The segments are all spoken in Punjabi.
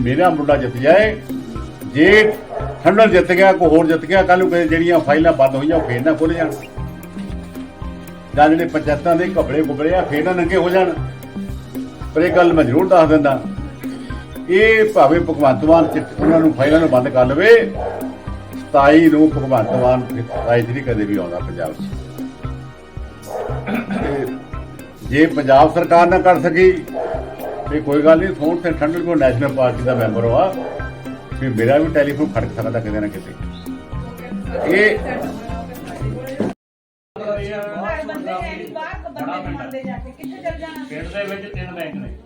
ਮੇਰਾ ਮੁੰਡਾ ਜਿੱਤ ਜਾਏ ਜੇ ਠੰਡਰ ਜਿੱਤ ਗਿਆ, ਕੋਈ ਹੋਰ ਜਿੱਤ ਗਿਆ ਕੱਲ ਨੂੰ ਜਿਹੜੀਆਂ ਫਾਈਲਾਂ ਬੰਦ ਹੋਈਆਂ, ਉਹ ਫੇਰ ਨਾ ਖੁੱਲ ਜਾਣ। ਜਾਂ ਜਿਹੜੇ ਪੰਚਾਇਤਾਂ ਦੇ ਘਬੜੇ ਗੁਬੜੇ ਆ, ਫੇਰ ਨਾ ਨੰਗੇ ਹੋ ਜਾਣ। ਪਰ ਇਹ ਗੱਲ ਮੈਂ ਜ਼ਰੂਰ ਦੱਸ ਦਿੰਦਾ। ਇਹ ਭਾਵੇਂ ਭਗਵੰਤ ਮਾਨ ਉਹਨਾਂ ਨੂੰ ਫਾਈਲਾਂ ਨੂੰ ਬੰਦ ਕਰ ਲਵੇ 27 ਨੂੰ ਭਗਵੰਤ ਮਾਨ ਰਾਜਨੀਤੀ ਕਦੇ ਵੀ ਆਉਂਦਾ ਪੰਜਾਬ 'ਚ। ਜੇ ਪੰਜਾਬ ਸਰਕਾਰ ਨਾ ਕਰ ਸਕੀ ਤੇ ਕੋਈ ਗੱਲ ਨਹੀਂ ਫੋਨ ਤੇ ਠੰਡਲ ਕੋ ਨੈਸ਼ਨਲ ਪਾਰਟੀ ਦਾ ਮੈਂਬਰ ਹੋਆ ਵੀ ਮੇਰਾ ਵੀ ਟੈਲੀਫੋਨ ਖੜਕ ਸਕਦਾ ਕਿਤੇ ਨਾ ਕਿਤੇ। ਇਹ ਪਿੰਡ ਦੇ ਵਿੱਚ ਤਿੰਨ ਬੈਂਕ ਨੇ।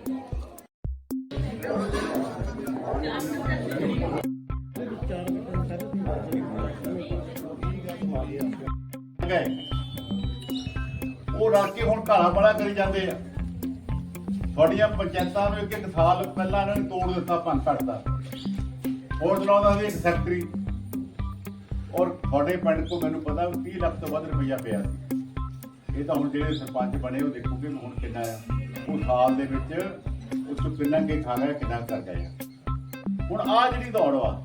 ਗਏ ਉਹ ਰਲ ਕੇ ਹੁਣ ਘਾਲਾ ਬੜਾ ਕਰੀ ਜਾਂਦੇ ਆ? ਤੁਹਾਡੀਆਂ ਪੰਚਾਇਤਾਂ ਨੂੰ ਇੱਕ ਇੱਕ ਸਾਲ ਪਹਿਲਾਂ ਇਹਨਾਂ ਨੇ ਤੋੜ ਦਿੱਤਾ, ਭੰਨ ਘਟਦਾ ਹੋਰ ਚਲਾਉਂਦਾ ਸੀ ਇੱਕ ਸੈਕਟਰੀ। ਔਰ ਤੁਹਾਡੇ ਪਿੰਡ ਕੋ ਮੈਨੂੰ ਪਤਾ ਵੀ 30 ਲੱਖ ਤੋਂ ਵੱਧ ਰੁਪਈਆ ਪਿਆ ਸੀ। ਇਹ ਤਾਂ ਹੁਣ ਜਿਹੜੇ ਸਰਪੰਚ ਬਣੇ, ਉਹ ਦੇਖੋਗੇ ਹੁਣ ਕਿੰਨਾ ਆ। ਉਹ ਸਾਲ ਦੇ ਵਿੱਚ ਉਹ ਚੋਂ ਕਿੰਨਾ ਕੇ ਖਾ ਗਿਆ, ਕਿੰਨਾ ਕਰ ਗਏ ਹੁਣ ਆ ਜਿਹੜੀ ਦੌੜ ਵਾ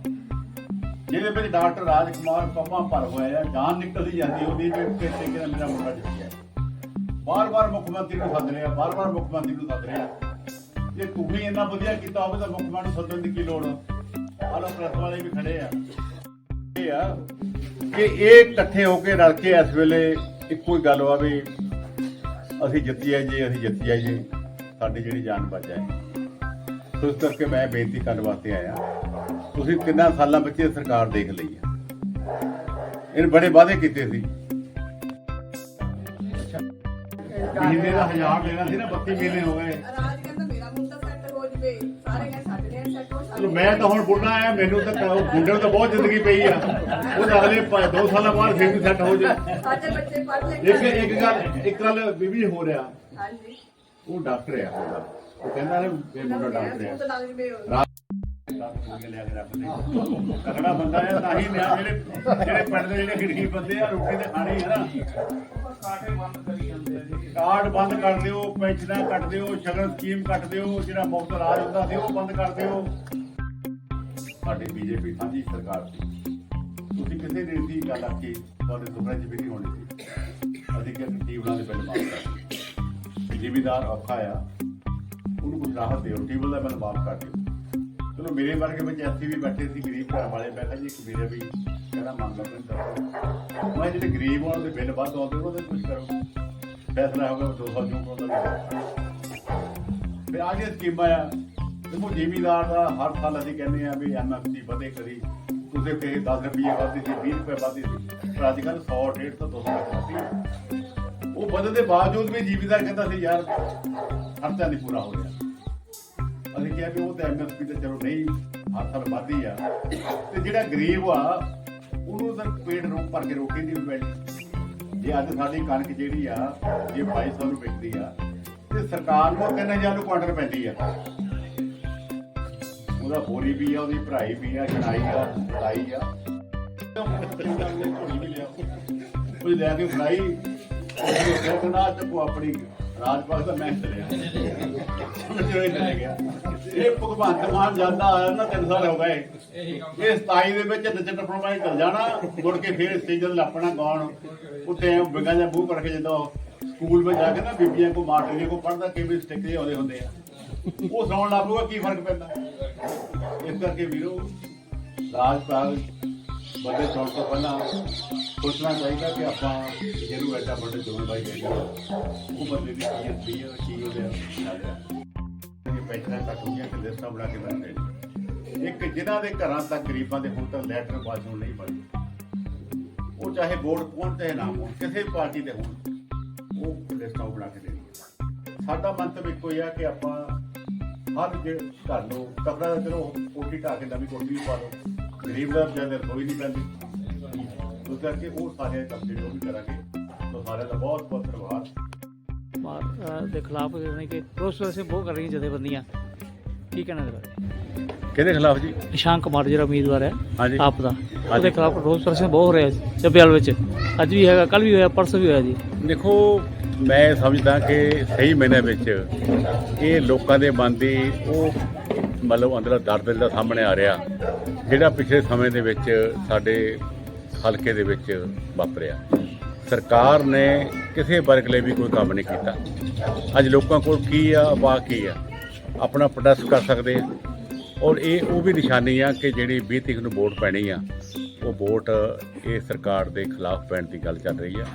ਜਿਹਦੇ ਵਿੱਚ ਡਾਕਟਰ ਰਾਜ ਕੁਮਾਰ ਪੰਮਾ ਭਰ ਹੋਇਆ ਆ, ਜਾਨ ਨਿਕਲਦੀ ਜਾਂਦੀ ਉਹਦੀ ਵੀ ਕਿਤੇ ਕਿ ਮੇਰਾ ਮੁੰਡਾ ਜਿੱਤ ਗਿਆ ਬਾਰ-ਬਾਰ ਮੁੱਖ ਮੰਤਰੀ ਨੂੰ ਸੱਦ ਲਿਆ ਬਾਰ-ਬਾਰ ਮੁੱਖ ਮੰਤਰੀ ਨੂੰ ਸੱਦ ਲਿਆ ਜੇ ਤੁਸੀਂ ਇੰਨਾ ਵਧੀਆ ਕੀਤਾ ਹੋਵੇ ਤਾਂ ਮੁੱਖ ਮੰਤਰੀ ਨੂੰ ਸੱਦਣ ਦੀ ਕੀ ਲੋੜ ਆ? ਪ੍ਰੈਸ ਵਾਲੇ ਵੀ ਖੜੇ ਆ। ਇਹ ਆ ਕਿ ਇਹ ਇਕੱਠੇ ਹੋ ਕੇ ਰਲ ਕੇ ਇਸ ਵੇਲੇ ਇੱਕੋ ਹੀ ਗੱਲ ਵਾ ਵੀ ਅਸੀਂ ਜਿੱਤੀਏ ਜੀ ਅਸੀਂ ਜਿੱਤੀਏ ਜੀ ਸਾਡੀ ਜਿਹੜੀ ਜਾਨ ਬਚ ਜਾਏ। ਸੋ ਇਸ ਕਰਕੇ ਮੈਂ ਬੇਨਤੀ ਕਰਨ ਵਾਸਤੇ ਆਇਆ। ਤੁਸੀਂ ਕਿੰਨਾ ਸਾਲਾਂ ਵਿੱਚ ਸਰਕਾਰ ਦੇਖ ਲਈ ਹੈ ਇਹਨੇ ਬੜੇ ਵਾਅਦੇ ਕੀਤੇ ਸੀ। ਮਹੀਨੇ ਦਾ ਹਜ਼ਾਰ ਲੈਣਾ ਸੀ ਨਾ 32 ਮਹੀਨੇ ਹੋ ਗਏ। ਰਾਜ ਕਹਿੰਦਾ ਮੇਰਾ ਮੁੰਡਾ ਸੈੱਟ ਹੋ ਜਵੇ ਸਾਰੇ ਕਹਿੰਦੇ ਸਾਡੇ ਨੇ ਸੈੱਟ ਹੋ ਚਲੋ ਮੈਂ ਤਾਂ ਹੁਣ ਬੁੱਢਾ ਆਇਆ ਮੈਨੂੰ ਤਾਂ ਨੂੰ ਤਾਂ ਬਹੁਤ ਜ਼ਿੰਦਗੀ ਪਈ ਆ। ਉਹ ਤਾਂ ਅਗਲੇ 2 ਸਾਲਾਂ ਬਾਅਦ ਫਿਰ ਵੀ ਸੈੱਟ ਹੋ ਜਾ। ਸਾਡੇ ਬੱਚੇ ਪੜ੍ਹ ਲੈ ਇੱਕ ਇੱਕ ਗੱਲ ਇੱਕ ਗੱਲ ਬੀਬੀ ਹੋ ਰਿਹਾ। ਹਾਂਜੀ। ਉਹ ਡਾਕਟਰ ਆ ਉਹਦਾ। ਉਹ ਕਹਿੰਦਾ ਨੇ ਮੁੰਡਾ ਡਾਕਟਰ ਆ। ਤਾਂ ਲੱਗ ਜਵੇ ਤਗੜਾ ਬੰਦਾ ਹੈ, ਤਾਂ ਹੀ ਨਿਆ ਜਿਹੜੇ ਜਿਹੜੇ ਪਿੰਡ ਦੇ ਜਿਹੜੇ ਗਰੀਬ ਬੰਦੇ ਆ, ਰੋਟੀ ਤੇ ਖਾਣੀ ਹੈ ਨਾ ਕਾਟੇ ਬੰਦ ਕਰੀ ਜਾਂਦੇ ਆ ਜੀ ਕਾਰਡ ਬੰਦ ਕਰ ਦਿਓ, ਪੈਨਸ਼ਨਾਂ ਕੱਟ ਦਿਓ, ਸ਼ਗਨ ਸਕੀਮ ਕੱਟ ਦਿਓ, ਜਿਹੜਾ ਮੁਫਤ ਇਲਾਜ ਹੁੰਦਾ ਸੀ, ਉਹ ਬੰਦ ਕਰ ਦਿਓ। ਸਾਡੀ ਬੀਜੇਪੀ ਸਾਂਝੀ ਸਰਕਾਰ ਸੀ। ਤੁਸੀਂ ਕਿਸੇ ਦਿਨ ਦੀ ਗੱਲ ਆਖੀ, ਤੁਹਾਡੇ ਸੁਪਨੇ 'ਚ ਵੀ ਨਹੀਂ ਹੋਣੀ ਸੀ। ਅਸੀਂ ਕਿ ਟੀਵਲਾਂ ਦੇ ਬਿੱਲ ਮਾਫ ਕਰ ਜ਼ਿਮੀਦਾਰ ਔਖਾ ਆ, ਉਹਨੂੰ ਕੁਝ ਰਾਹਤ ਦਿਓ ਟੀਵਲ ਦਾ ਬਿੱਲ ਮਾਫ ਕਰ ਦਿਓ। ਚਲੋ ਮੇਰੇ ਵਰਗੇ ਵਿੱਚ ਐਸੀ ਵੀ ਬੈਠੇ ਸੀ, ਗਰੀਬ ਘਰ ਵਾਲੇ, ਮੈਂ ਜੀ ਇੱਕ ਮੇਰੇ ਵੀ ਕਹਿੰਦਾ ਮੰਗ ਲਓ ਦੱਸੋ ਮੈਂ ਜਿਹੜੇ ਗਰੀਬ ਹੋਣ ਦੇ ਬਿੱਲ ਵੱਧ ਆਉਂਦੇ ਉਹਨਾਂ ਦੇ ਕੁਝ ਕਰੋ। ਫੈਸਲਾ ਹੋ 200 ਜੂਨ ਨੂੰ ਦਾ ਫਿਰ ਆ ਗਿਆ ਸਕੀਮਾਂ ਆ ਦੇਖੋ, ਜ਼ਿਮੀਦਾਰ ਦਾ ਹਰ ਸਾਲ ਅਸੀਂ ਕਹਿੰਦੇ ਆ ਵੀ ਐਮਐਸਪੀ ਵਧੇ ਕਰੀ। ਤੁਸੀਂ ਕਹੇ 10 ਰੁਪਏ ਵਧਦੀ ਸੀ 20 ਰੁਪਏ ਵਧਦੀ ਸੀ। ਪਰ ਅੱਜ ਕੱਲ 100 150 ਤੋਂ 200 ਤੱਕ ਵਧੀ ਉਹ ਵਧਣ ਦੇ ਬਾਵਜੂਦ ਵੀ ਜ਼ਿਮੀਦਾਰ ਕਹਿੰਦਾ ਸੀ, ਯਾਰ, ਖਰਚਾ ਨਹੀਂ ਪੂਰਾ ਹੋ ਰਿਹਾ। ਅਸੀਂ ਕਿਹਾ ਵੀ ਉਹ ਤਾਂ ਐਮਐਸਪੀ ਤੇ ਚਲੋ ਨਹੀਂ ਹਰ ਸਾਲ ਵਧਦੀ ਆ। ਤੇ ਜਿਹੜਾ ਗਰੀਬ ਆ, ਉਹਨੂੰ ਤਾਂ ਪੇਟ ਰੋਕ ਭਰ ਕੇ ਰੋਟੀ ਨਹੀਂ ਮਿਲਦੀ ਜੇ ਅੱਜ ਸਾਡੀ ਕਣਕ ਜਿਹੜੀ ਆ, ਜੇ 2200 ਨੂੰ ਵਿਕਦੀ ਆ, ਤੇ ਸਰਕਾਰ ਨੂੰ 3000 ਨੂੰ ਕੁਆਟਰ ਪੈਂਦੀ ਆ? ਉਹਦਾ ਬੋਰੀ ਵੀ ਆ, ਉਹਦੀ ਭਰਾਈ ਵੀ ਆ, ਚੜਾਈ ਆ, ਲਾਈ ਆ। ਕੋਈ ਲੈ ਕੇ ਫੜਾਈ ਉਹ ਕਹਿੰਦਾ ਚੱਕੋ ਆਪਣੀ ਰਾਜਪਾਲ ਦਾ ਮੈਂ ਚਲਿਆ ਚਲੋ ਇਹ ਗਿਆ। ਇਹ ਭਗਵੰਤ ਮਾਨ ਜਾਂਦਾ ਆਇਆ ਨਾ ਤਿੰਨ ਸਾਲ ਹੋ ਗਏ। ਇਹ 27 ਦੇ ਵਿੱਚ ਨੱਚਣ ਟੱਪਣ ਚੱਲ ਜਾਣਾ, ਮੁੜ ਕੇ ਫੇਰ ਸੀਜ਼ਨ ਲੱਪਣਾ ਗਾਉਣ। ਉੱਤੇ ਬਿਗਾ ਜਾਂ ਮੂੰਹ ਕਰਕੇ ਜਦੋਂ ਸਕੂਲ ਵਿੱਚ ਜਾ ਕੇ ਨਾ ਬੀਬੀਆਂ ਕੋ ਮਾਸਟਰ ਜੀ ਕੋ ਪੜਦਾ ਕਿਵੇਂ ਸਟਿੱਕਰੇ ਆਉਂਦੇ ਹੁੰਦੇ ਆ। ਉਹ ਸੁਣਾਉਣ ਲੱਗ ਪਊਗਾ, ਕੀ ਫ਼ਰਕ ਪੈਂਦਾ? ਇਸ ਕਰਕੇ ਵੀਰੋ, ਰਾਜਪਾਲ ਬੰਦੇ ਚੌਂਕ ਤੋਂ ਪਹਿਲਾਂ ਸੋਚਣਾ ਚਾਹੀਦਾ ਕਿ ਆਪਾਂ ਜਿਹਨੂੰ ਐਡਾ ਵੱਡੇ ਜ਼ਿੰਮੇਵਾਰੀ ਦੇ ਉਹ ਬੰਦੇ ਦੀ ਕੀ ਹੁੰਦੀ ਹੈ ਕੀ ਉਹਦੇ ਨਾਲ ਇਹ ਪੈਸਾ ਕੱਟ ਹੋ ਗਿਆ ਕਿ ਲਿਸਟਾਂ ਬਣਾ ਕੇ ਬੰਦੇ ਇੱਕ ਜਿਨ੍ਹਾਂ ਦੇ ਘਰਾਂ ਤੱਕ ਗਰੀਬਾਂ ਦੇ ਹੁਣ ਤਾਂ ਲੈਟਰ ਬਾਜੂ ਨਹੀਂ ਬਣੀ। ਉਹ ਚਾਹੇ ਵੋਟ ਪਹੁੰਚ ਚਾਹੇ ਨਾ ਹੋਣ ਕਿਸੇ ਵੀ ਪਾਰਟੀ ਦੇ ਹੋਣ, ਉਹ ਲਿਸਟਾਂ ਬਣਾ ਕੇ ਦੇਣੀ ਸਾਡਾ ਮੰਤਵ ਇੱਕੋ ਹੀ ਆ ਕਿ ਆਪਾਂ ਹਰ ਜਿਹੜੇ ਘਰ ਨੂੰ ਕਪੜਾ ਦਾ ਚਲੋ, ਕੋਠੀ ਢਾ ਕੇ ਨਵੀਂ ਕੋਠੀ ਵੀ ਪਾ ਲਓ। ਗਰੀਬ ਦਾ ਜ਼ਿਆਦਾ ਕੋਈ ਨਹੀਂ ਪੈਂਦੀ। ਉਸ ਕਰਕੇ ਉਹ ਸਾਰੇ ਕੰਮ ਜਿਹੜੇ ਉਹ ਵੀ ਕਰਾਂਗੇ। ਸੋ ਸਾਰਿਆਂ ਦਾ ਬਹੁਤ ਬਹੁਤ ਧੰਨਵਾਦ। ਮਾਰ ਦੇ ਖਿਲਾਫ ਯਾਨੀ ਕਿ ਰੋਸ ਵੈਸੇ ਬਹੁਤ ਕਰ ਰਹੀਆਂ ਜਥੇਬੰਦੀਆਂ। ਕੀ ਕਹਿਣਾ ਇਹਦੇ ਬਾਰੇ ਕਿਹਦੇ ਖਿਲਾਫ ਜੀ? ਨਿਸ਼ਾਨ ਕੁਮਾਰ ਜਿਹੜਾ ਉਮੀਦਵਾਰ ਹੈ ਆਪ ਦਾ। ਉਹਦੇ ਖਿਲਾਫ ਰੋਸ ਪ੍ਰਦਰਸ਼ਨ ਬਹੁਤ ਹੋ ਰਿਹਾ ਚੱਬਿਆਲ ਵਿੱਚ। ਅੱਜ ਵੀ ਹੈਗਾ ਕੱਲ ਵੀ ਹੋਇਆ ਪਰਸੋਂ ਵੀ ਹੋਇਆ ਜੀ। ਦੇਖੋ ਮੈਂ ਸਮਝਦਾ ਕਿ ਸਹੀ ਮੈਨੇ ਵਿੱਚ ਇਹ ਲੋਕਾਂ ਦੇ ਮਨ ਦੀ ਉਹ ਮਤਲਬ ਅੰਦਰਲਾ ਦਰਦ ਜਿਹੜਾ ਸਾਹਮਣੇ ਆ ਰਿਹਾ। ਜਿਹੜਾ ਪਿਛਲੇ ਸਮੇਂ ਦੇ ਵਿੱਚ ਸਾਡੇ ਹਲਕੇ ਦੇ ਵਿੱਚ ਵਾਪਰਿਆ। ਸਰਕਾਰ ਨੇ ਕਿਸੇ ਵਰਗ ਲਈ ਵੀ ਕੋਈ ਕੰਮ ਨਹੀਂ ਕੀਤਾ। ਅੱਜ ਲੋਕਾਂ ਕੋਲ ਕੀ ਆ ਵਾ ਕੀ ਆ? ਆਪਣਾ ਪ੍ਰੋਟੈਸਟ ਕਰ ਸਕਦੇ ਆ। ਔਰ ਇਹ ਉਹ ਵੀ ਨਿਸ਼ਾਨੀ ਆ ਕਿ ਜਿਹੜੀ 20 ਤਰੀਕ ਨੂੰ ਵੋਟ ਪੈਣੀ ਆ, ਉਹ ਵੋਟ ਇਹ ਸਰਕਾਰ ਦੇ ਖਿਲਾਫ ਪੈਣ ਦੀ ਗੱਲ ਚੱਲ ਰਹੀ ਆ।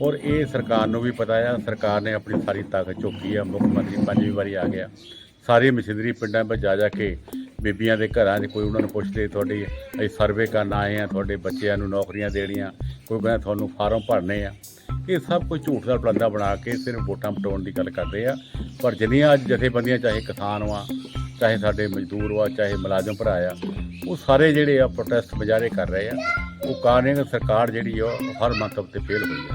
ਔਰ ਇਹ ਸਰਕਾਰ ਨੂੰ ਵੀ ਪਤਾ ਆ, ਸਰਕਾਰ ਨੇ ਆਪਣੀ ਸਾਰੀ ਤਾਕਤ ਚੁੱਕੀ ਆ। ਮੁੱਖ ਮੰਤਰੀ ਪੰਜਵੀਂ ਵਾਰੀ ਆ ਗਿਆ। ਸਾਰੀ ਮਸ਼ੀਨਰੀ ਪਿੰਡਾਂ ਵਿੱਚ ਜਾ ਜਾ ਕੇ ਬੀਬੀਆਂ ਦੇ ਘਰਾਂ 'ਚ ਕੋਈ ਉਹਨਾਂ ਨੂੰ ਪੁੱਛ ਲਈ ਤੁਹਾਡੀ ਅਸੀਂ ਸਰਵੇ ਕਰਨ ਆਏ ਆ ਤੁਹਾਡੇ ਬੱਚਿਆਂ ਨੂੰ ਨੌਕਰੀਆਂ ਦੇਣੀਆਂ, ਕੋਈ ਕਹਿੰਦਾ ਤੁਹਾਨੂੰ ਫਾਰਮ ਭਰਨੇ ਆ। ਇਹ ਸਭ ਕੁਝ ਝੂਠ ਦਾ ਪਲੰਦਾ ਬਣਾ ਕੇ ਸਿਰਫ ਵੋਟਾਂ ਪਟਾਉਣ ਦੀ ਗੱਲ ਕਰਦੇ ਆ। ਪਰ ਜਿੰਨੀਆਂ ਅੱਜ ਜਥੇਬੰਦੀਆਂ, ਚਾਹੇ ਕਿਸਾਨ ਵਾ, ਚਾਹੇ ਸਾਡੇ ਮਜ਼ਦੂਰ ਵਾ, ਚਾਹੇ ਮੁਲਾਜ਼ਮ ਭਰਾ ਆ, ਉਹ ਸਾਰੇ ਜਿਹੜੇ ਆ ਪ੍ਰੋਟੈਸਟ ਮੁਜ਼ਾਹਰੇ ਕਰ ਰਹੇ ਆ, ਉਹ ਕਾਰਨ ਸਰਕਾਰ ਜਿਹੜੀ ਆ, ਉਹ ਹਰ ਮੰਤਵ ਤੇ ਫੇਲ ਹੋਈ ਆ।